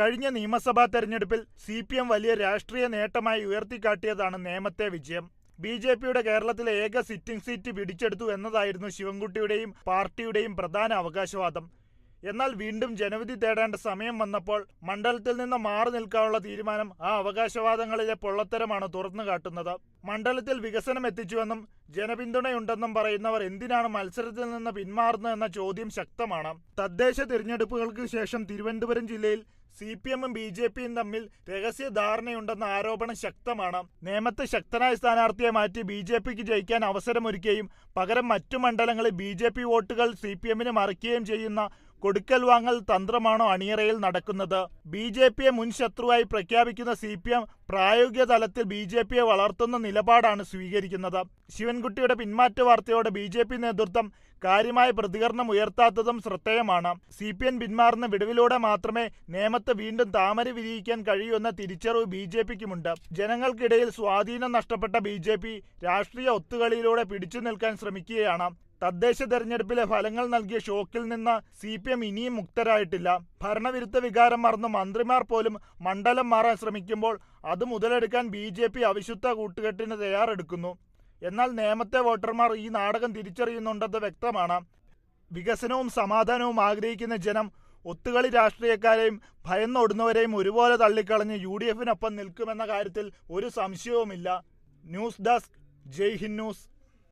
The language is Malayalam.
കഴിഞ്ഞ നിയമസഭാ തെരഞ്ഞെടുപ്പിൽ സി പി എം വലിയ രാഷ്ട്രീയ നേട്ടമായി ഉയർത്തിക്കാട്ടിയതാണ് നേമത്തെ വിജയം. ബി ജെ പിയുടെ കേരളത്തിലെ ഏക സിറ്റിംഗ് സീറ്റ് പിടിച്ചെടുത്തു എന്നതായിരുന്നു ശിവൻകുട്ടിയുടെയും പാർട്ടിയുടെയും പ്രധാന അവകാശവാദം. എന്നാൽ വീണ്ടും ജനവിധി തേടേണ്ട സമയം വന്നപ്പോൾ മണ്ഡലത്തിൽ നിന്ന് മാറി നിൽക്കാനുള്ള തീരുമാനം ആ അവകാശവാദങ്ങളിലെ പൊള്ളത്തരമാണ് തുറന്നു കാട്ടുന്നത്. മണ്ഡലത്തിൽ വികസനം എത്തിച്ചുവെന്നും ജനപിന്തുണയുണ്ടെന്നും പറയുന്നവർ എന്തിനാണ് മത്സരത്തിൽ നിന്ന് പിന്മാറുന്നതെന്ന ചോദ്യം ശക്തമാണ്. തദ്ദേശ തിരഞ്ഞെടുപ്പുകൾക്ക് ശേഷം തിരുവനന്തപുരം ജില്ലയിൽ സി പി എമ്മും ബി ജെ പിയും തമ്മിൽ രഹസ്യ ധാരണയുണ്ടെന്ന ആരോപണം ശക്തമാണ്. നേമത്തെ ശക്തനായ സ്ഥാനാർത്ഥിയെ മാറ്റി ബി ജെ പിക്ക് ജയിക്കാൻ അവസരമൊരുക്കുകയും പകരം മറ്റു മണ്ഡലങ്ങളിൽ ബി ജെ പി വോട്ടുകൾ സി പി എമ്മിന് മറിക്കുകയും ചെയ്യുന്ന കൊടുക്കൽ വാങ്ങൽ തന്ത്രമാണോ അണിയറയിൽ നടക്കുന്നത്? ബി ജെ പിയെ മുൻ ശത്രുവായി പ്രഖ്യാപിക്കുന്ന സി പി എം പ്രായോഗിക തലത്തിൽ ബി ജെ പിയെ വളർത്തുന്ന നിലപാടാണ് സ്വീകരിക്കുന്നത്. ശിവൻകുട്ടിയുടെ പിന്മാറ്റ വാർത്തയോടെ ബി ജെ പി നേതൃത്വം കാര്യമായ പ്രതികരണം ഉയർത്താത്തതും ശ്രദ്ധേയമാണ്. സി പി എം പിന്മാറുന്ന വിടവിലൂടെ മാത്രമേ നേമത്തെ വീണ്ടും താമര വിരിയിക്കാൻ കഴിയൂ എന്ന തിരിച്ചറിവ് ബി ജെ പിക്കുമുണ്ട്. ജനങ്ങൾക്കിടയിൽ സ്വാധീനം നഷ്ടപ്പെട്ട ബി ജെ പി രാഷ്ട്രീയ ഒത്തുകളിയിലൂടെ പിടിച്ചു നിൽക്കാൻ ശ്രമിക്കുകയാണ്. തദ്ദേശ തെരഞ്ഞെടുപ്പിലെ ഫലങ്ങൾ നൽകിയ ഷോക്കിൽ നിന്ന് സി പി എം ഇനിയും മുക്തരായിട്ടില്ല. ഭരണവിരുദ്ധ വികാരം മറന്ന് മന്ത്രിമാർ പോലും മണ്ഡലം മാറാൻ ശ്രമിക്കുമ്പോൾ അത് മുതലെടുക്കാൻ ബി ജെ പി അവിശുദ്ധ കൂട്ടുകെട്ടിന് തയ്യാറെടുക്കുന്നു. എന്നാൽ നേമത്തെ വോട്ടർമാർ ഈ നാടകം തിരിച്ചറിയുന്നുണ്ടെന്ന് വ്യക്തമാണ്. വികസനവും സമാധാനവും ആഗ്രഹിക്കുന്ന ജനം ഒത്തുകളി രാഷ്ട്രീയക്കാരെയും ഭയന്നൊടുന്നവരെയും ഒരുപോലെ തള്ളിക്കളഞ്ഞ് യു ഡി എഫിനൊപ്പം നിൽക്കുമെന്ന കാര്യത്തിൽ ഒരു സംശയവുമില്ല. News desk Jai Hind news.